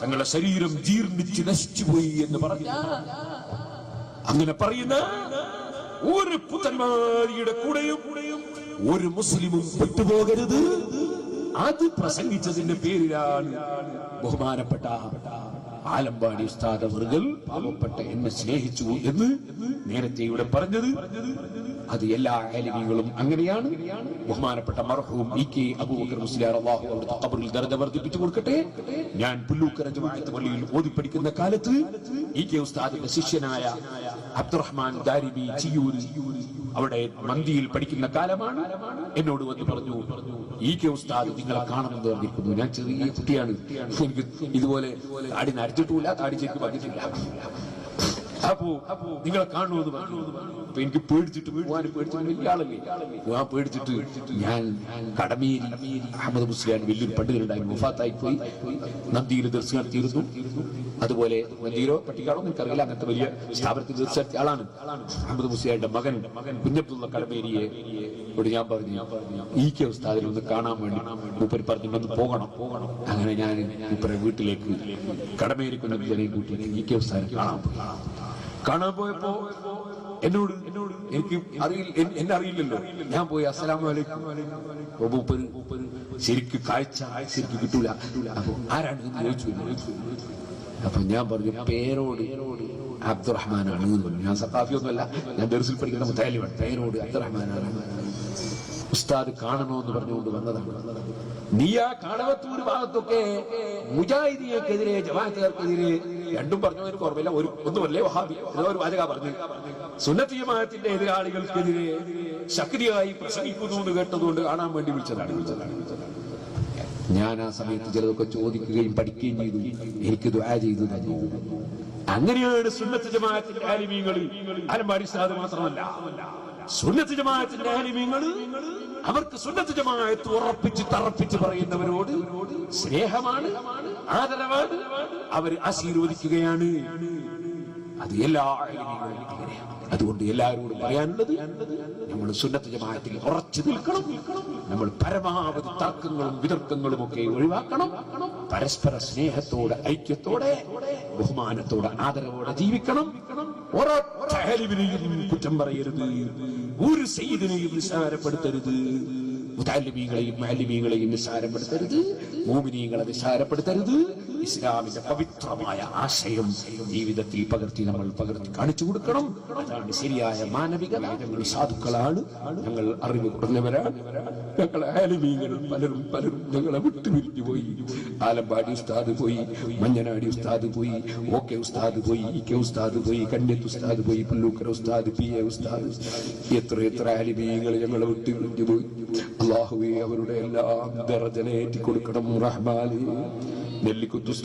തങ്ങളുടെ ശരീരം ജീർണിച്ച് നശിച്ചുപോയി എന്ന് പറഞ്ഞ അങ്ങനെ പറയുന്ന ഒരു പുത്തന്മാരിയുടെ കൂടെയും ഒരു മുസ്ലിമും പെട്ടുപോകരുത്. അത് പ്രസംഗിച്ചതിന്റെ പേരിലാണ് ബഹുമാനപ്പെട്ട ആലമ്പാടി ഉസ്താദ് പാവപ്പെട്ട എന്നെ സ്നേഹിച്ചു എന്ന് നേരത്തെ ഇവിടെ പറഞ്ഞത്. അത് എല്ലാ ആലിമികളും അങ്ങനെയാണ്. ബഹുമാനപ്പെട്ട മർഹൂം ഇ കെ അബൂബക്കർ ഖബറിൽ ദർജ വർദ്ധിപ്പിച്ചു കൊടുക്കട്ടെ. ഞാൻ പുല്ലൂക്കര ജമാഅത്ത് പള്ളിയിൽ ഓതി പഠിക്കുന്ന കാലത്ത് ഇ കെ ഉസ്താദിന്റെ ശിഷ്യനായ അബ്ദുറഹ്മാൻ ദാരിബി ചിയൂർ അവിടെ മന്തിയിൽ പഠിക്കുന്ന കാലമാണ്. എന്നോട് വന്ന് പറഞ്ഞു ഇ കെ ഉസ്താദ് നിങ്ങളെ കാണുന്നത് പറഞ്ഞിരിക്കുന്നു. ഞാൻ ചെറിയ കുട്ടിയാണ്. എനിക്ക് ഇതുപോലെ താടി നരച്ചിട്ടില്ല താടി ശരിക്കും വന്നിട്ടില്ല. അപ്പോ നിങ്ങളെ കാണുമെന്ന് പറഞ്ഞു. അപ്പൊ എനിക്ക് പേടിച്ചിട്ട് പേടിച്ചിട്ട്. വലിയ ആളല്ലേ? ആ പേടിച്ചിട്ട് ഞാൻ കടമേരി അഹമ്മദ് മുസ്ലിയാൻ വലിയൊരു പണ്ടുകളുണ്ടായിരുന്നു മുഫാത്തായി പോയി നന്ദിയിൽ ദർശനം നടത്തിയിരുന്നു അതുപോലെ നന്ദിയിലോ പട്ടിക്കാടോ അറിയില്ല അങ്ങനത്തെ വലിയ സ്ഥാപനത്തിൽ തീർച്ചയായിട്ടും നടത്തിയ ആളാണ് അഹമ്മദ് മുസ്ലിയാന്റെ മകൻ കുഞ്ഞബ്ദുള്ള കടമേരിയെ. ഇവിടെ ഞാൻ പറഞ്ഞു ഈ കെ ഉസ്താദിനെ ഒന്ന് കാണാൻ വേണ്ടി മൂപ്പര് പറഞ്ഞു ഒന്ന് പോകണം. പോകണം അങ്ങനെ ഞാൻ മൂപ്പരെ വീട്ടിലേക്ക് കടമേരി ജനയും കൂട്ടി ഈ കെ ഉസ്താദിനെ കാണാൻ പോയി. കാണാൻ പോയപ്പോ എന്നോട് എന്നോട് എനിക്ക് അറിയില്ല എന്നെ അറിയില്ലല്ലോ. ഞാൻ പോയി അപ്പൊ മൂപ്പര് ശരിക്ക് കാഴ്ച ശരിക്ക് കിട്ടൂല. ആരാണ് ചോദിച്ചു. അപ്പൊ ഞാൻ പറഞ്ഞു പേരോട് അബ്ദുറഹ്മാനാണ് ഞാൻ സഖാഫിയൊന്നുമല്ല ഞാൻ ദർസിൽ പഠിക്കുന്ന മുത്താലിമാണ് പേരോട് അബ്ദുറഹ്മാനാണ്. ഉസ്താദ് കാണണമെന്ന് പറഞ്ഞുകൊണ്ട് വന്നതാണ്. നീ ആ കാണവത്തൂർ ഭാഗത്തൊക്കെ മുജാഹിദിയക്കെതിരെ ജമാഅത്തുകാർക്കെതിരെ രണ്ടും പറഞ്ഞതിന് കുറവില്ല ഒരു ഒന്നുമല്ലേ വഹാബി? ഒരു വാചക പറഞ്ഞു. സുന്നത്തി ജമാഅത്തിന്റെ എതിരാളികൾക്കെതിരെ ശക്തിയായി പ്രസംഗിക്കുന്നു എന്ന് കേട്ടതുകൊണ്ട് കാണാൻ വേണ്ടി വിളിച്ചതാണ്. വിളിച്ചതാണ് ഞാൻ ആ സമയത്ത് ചിലതൊക്കെ ചോദിക്കുകയും പഠിക്കുകയും ചെയ്തു. എനിക്ക് ദുആ ചെയ്തു തന്നു. അങ്ങനെയാണ് സുന്നത്ത് ജമാഅത്തിന്റെ ആലിമീങ്ങളിൽ അലമ്പാടി സാദ് മാത്രമല്ല. സുന്നത്ത് ജമാഅത്തിന്റെ ആലിമീങ്ങൾ അവർക്ക് സുന്നത്ത് ജമാഅത്ത് ഉറപ്പിച്ച് തറപ്പിച്ച് പറയുന്നവരോട് സ്നേഹമാണ് ആദരവാണ്. അവർ ആശീർവദിക്കുകയാണ്. അത് എല്ലാ അതുകൊണ്ട് എല്ലാവരോടും പറയാനുള്ളത് നമ്മൾ സുന്നത്ത് ജമാഅത്തിൽ ഉറച്ചു നിൽക്കണം. നമ്മൾ പരമാവധി തർക്കങ്ങളും വിതർക്കങ്ങളും ഒക്കെ ഒഴിവാക്കണം. പരസ്പര സ്നേഹത്തോടെ ഐക്യത്തോടെ ബഹുമാനത്തോടെ ആദരവോടെ ജീവിക്കണം. ഒരൊറ്റ കുറ്റം പറയരുത്. ഒരു സെയ്ദിനെയും നിസ്സാരപ്പെടുത്തരുത്. മുതാലിമീങ്ങളെയും മാലിമീങ്ങളെയും നിസ്സാരപ്പെടുത്തരുത്. മോമിനീകളെ നിസ്സാരപ്പെടുത്തരുത്. ഇസ്ലാമിന്റെ പവിത്രമായ ആശയം ജീവിതത്തിൽ പകർത്തി നമ്മൾ പകർത്തി കാണിച്ചു കൊടുക്കണം. അതാണ് ശരിയായ മാനവിക ഞങ്ങൾ സാധുക്കളാണ്. ഞങ്ങൾ അറിവ് കുറഞ്ഞവരാണ്. ഞങ്ങൾ ആലിമീങ്ങൾ പലരും പലരും ഞങ്ങളെ വിട്ടുപിരിഞ്ഞു പോയി. ആലമ്പാടി ഉസ്താദ് പോയി. മഞ്ഞനാടി ഉസ്താദ് പോയി. ഓക്കെ ഉസ്താദ് പോയി. ഇ കെ ഉസ്താദ് പോയി. കന്യത്ത് ഉസ്താദ് പോയി. പുല്ലൂക്കര ഉസ്താദ് പി എ ഉസ്താദ്. എത്ര എത്ര ആലിമീങ്ങൾ ഞങ്ങളെ വിട്ടുപിരിഞ്ഞു പോയി. അള്ളാഹുവെ അവരുടെ എല്ലാം ദറജനേറ്റി കൊടുക്കണം റഹ്മാലി നെല്ലിക്കുത്തുസ്താദ്